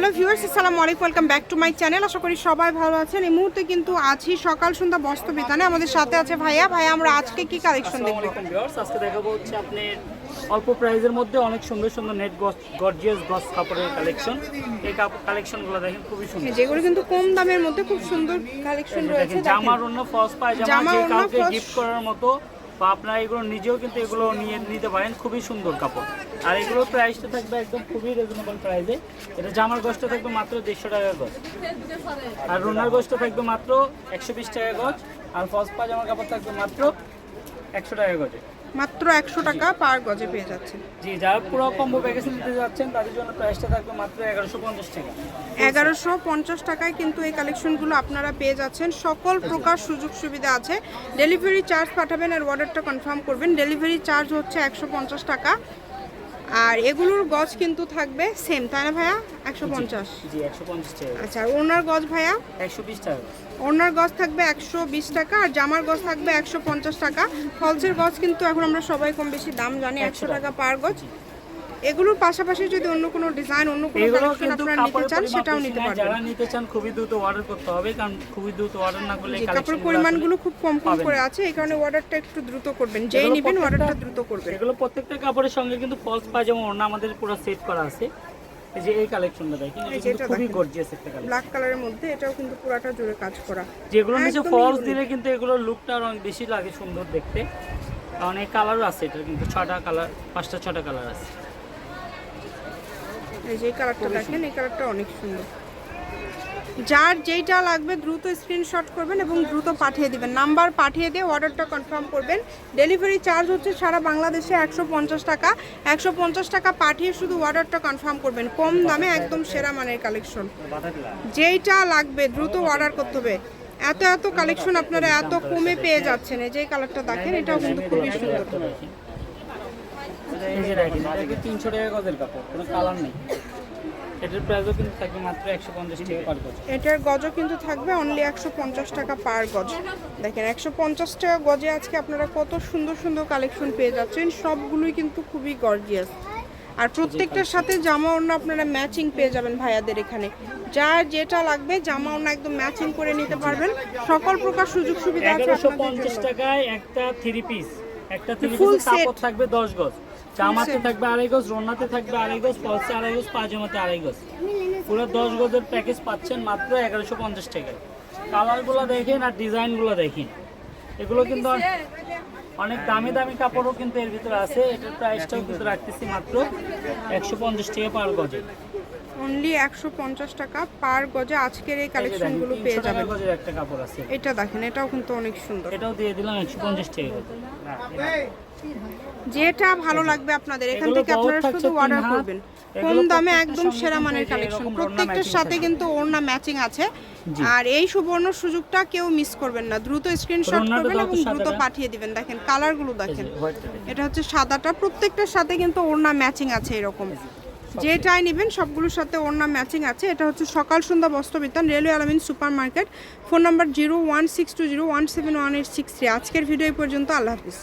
Hello viewers আসসালামু আলাইকুম welcome back to my channel. আশা করি সবাই ভালো আছেন। এই মুহূর্তে কিন্তু আছি সকাল সন্ধ্যা বস্ত্র বিতানে। আমাদের সাথে আছে ভাইয়া। ভাইয়া আমরা আজকে কি কালেকশন দেখব? আজকে দেখাবো হচ্ছে আপনি অল্প প্রাইজের মধ্যে অনেক সুন্দর সুন্দর নেট গর্জিয়াস গস কাপড়ের কালেকশন এই কাপড় কালেকশনগুলো দেখেন খুবই সুন্দর। যেগুলো কিন্তু কম দামের মধ্যে খুব সুন্দর কালেকশন রয়েছে। জামার অন্য ফলস পায় জামা যে কাউকে গিফট করার মতো বা আপনারা এগুলো নিজেও কিন্তু এগুলো নিয়ে নিতে পারেন, খুবই সুন্দর কাপড়। আর এগুলো প্রাইসটা থাকবে একদম খুবই রিজনেবল প্রাইসে এটা জামার গোষ্ঠটা থাকবে মাত্র দেড়শো টাকা গজ। আর রুনার গোষ্ঠ থাকবে মাত্র একশো বিশ টাকা গজ। আর ফসপা জামার কাপড় থাকবে মাত্র একশো টাকা গজে। মাত্র একশো টাকা পার গজে পেয়ে যাচ্ছেন জি যারা পুরো কম্বো প্যাকেজ নিতে যাচ্ছেন তাদের জন্য প্রাইসটা থাকবে মাত্র এগারোশো পঞ্চাশ টাকা। এগারোশো পঞ্চাশ টাকায় কিন্তু এই কালেকশনগুলো আপনারা পেয়ে যাচ্ছেন। সকল প্রকার সুযোগ সুবিধা আছে। ডেলিভারি চার্জ পাঠাবেন আর অর্ডারটা কনফার্ম করবেন। ডেলিভারি চার্জ হচ্ছে একশো পঞ্চাশ টাকা। আর এগুলোর গজ কিন্তু থাকবে সেম তাই না ভাইয়া? একশো পঞ্চাশ। আচ্ছা আর ওনার গজ ভাইয়া? একশো বিশ টাকা ওনার গজ থাকবে একশো বিশ টাকা আর জামার গজ থাকবে একশো পঞ্চাশ টাকা। ফলসের গজ কিন্তু এখন আমরা সবাই কম বেশি দাম জানি একশো টাকা। পার গজ এগুলোর পাশাপাশি যদি অন্য কোনো ডিজাইন অন্য কোনো এগুলো কালেকশন আপনারা নিতে চান সেটাও নিতে। পারবেন। যারা নিতে চান খুবই দ্রুত অর্ডার করতে হবে কারণ খুবই দ্রুত অর্ডার না করলে কাপড়ের পরিমাণগুলো খুব কম কম করে আছে এই কারণে অর্ডারটা একটু দ্রুত করবেন। যেই এগুলো নেবেন অর্ডারটা দ্রুত করবেন। এগুলো প্রত্যেকটা কাপড়ের সঙ্গে কিন্তু ফলস পায়জামা ওড়না আমাদের পুরো সেট করা আছে। এই যে এই কালেকশনটা দেখেন এটা কিন্তু এটা খুবই গর্জিয়াস একটা কালেকশন ব্ল্যাক কালারের মধ্যে এটাও কিন্তু পুরাটা জুড়ে কাজ করা। যেগুলো নিচে ফলস দিলে কিন্তু এগুলোর লুকটা অনেক বেশি লাগে সুন্দর দেখতে। এই কালারও আছে এটা কিন্তু ছটা কালার পাঁচটা ছটা কালার আছে। এই যে কালারটা দেখেন, এই কালারটা অনেক সুন্দর। যার যেইটা লাগবে দ্রুত স্ক্রিনশট করবেন এবং দ্রুত পাঠিয়ে দিবেন। নাম্বার পাঠিয়ে দিয়ে অর্ডারটা কনফার্ম করবেন। ডেলিভারি চার্জ হচ্ছে সারা বাংলাদেশে একশো পঞ্চাশ টাকা। একশো পঞ্চাশ টাকা পাঠিয়ে শুধু অর্ডারটা কনফার্ম করবেন। কম দামে একদম সেরা মানের কালেকশন যেইটা লাগবে দ্রুত অর্ডার করতে হবে। এত এত কালেকশন আপনারা এত কমে পেয়ে যাচ্ছেন। এই যে কালারটা দেখেন, এটাও কিন্তু খুবই সুন্দর। তিনশো টাকা কালার নেই। এটার প্রাইসও কিন্তু থাকবে মাত্র একশো পঞ্চাশ টাকা পার গজ। এটার গজও কিন্তু থাকবে অনলি একশো পঞ্চাশ টাকা পার গজ। দেখেন একশো পঞ্চাশ টাকা গজে আজকে আপনারা কত সুন্দর সুন্দর কালেকশন পেয়ে যাচ্ছেন সবগুলোই কিন্তু খুবই গর্জিয়াস আর প্রত্যেকটার সাথে জামা ওড়না আপনারা ম্যাচিং পেয়ে যাবেন ভাইয়াদের এখানে। যার যেটা লাগবে জামা ওড়না একদম ম্যাচিং করে নিতে পারবেন। সকল প্রকার সুযোগ সুবিধা আছে এগারোশো আপনাদের পঞ্চাশ জন্য টাকায় একটা থ্রি পিস একটা থ্রি কাপড় থাকবে দশ গজ। জামাতে থাকবে আড়াই গজ রোনাতে থাকবে আড়াই গজ ফলসে আড়াই গজ পাজামাতে আড়াই গজ। পুরো দশ গজের প্যাকেজ পাচ্ছেন মাত্র এগারোশো পঞ্চাশ টাকায়। কালারগুলো দেখেন আর ডিজাইনগুলো দেখেন। এগুলো কিন্তু অনেক- অনেক দামি দামি কাপড়ও কিন্তু এর ভিতরে আছে। এটার প্রাইসটাও কিন্তু রাখতেছি মাত্র একশো পঞ্চাশ টাকা পার গজে। অনলি একশো পঞ্চাশ টাকা পার গজে আজকের এই কালেকশনগুলো পেয়ে যাবেন। একটা কাপড় আছে। এটা দেখেন এটাও কিন্তু অনেক সুন্দর। এটাও দিয়ে দিলাম একশো পঞ্চাশ টাকা। যেটা ভালো লাগবে আপনাদের এখান থেকে আপনারা শুধু অর্ডার করবেন। কম দামে একদম সেরা মানের কালেকশন প্রত্যেকটার সাথে কিন্তু ওড়না ম্যাচিং আছে। আর এই সুবর্ণ সুযোগটা কেউ মিস করবেন না। দ্রুত স্ক্রিনশট করবেন এবং দ্রুত পাঠিয়ে দিবেন। দেখেন কালারগুলো দেখেন। দেখেন। এটা হচ্ছে সাদাটা। প্রত্যেকটার সাথে কিন্তু ওড়না ম্যাচিং আছে এরকম। যেটাই নেবেন, সবগুলোর সাথে ওড়না ম্যাচিং আছে। এটা হচ্ছে সকাল সন্ধ্যা বস্ত্র বিতান railway Alamin super market. Phone number zero one six two zero one seven one eight six three. আজকের ভিডিও পর্যন্ত, আল্লাহ হাফিজ।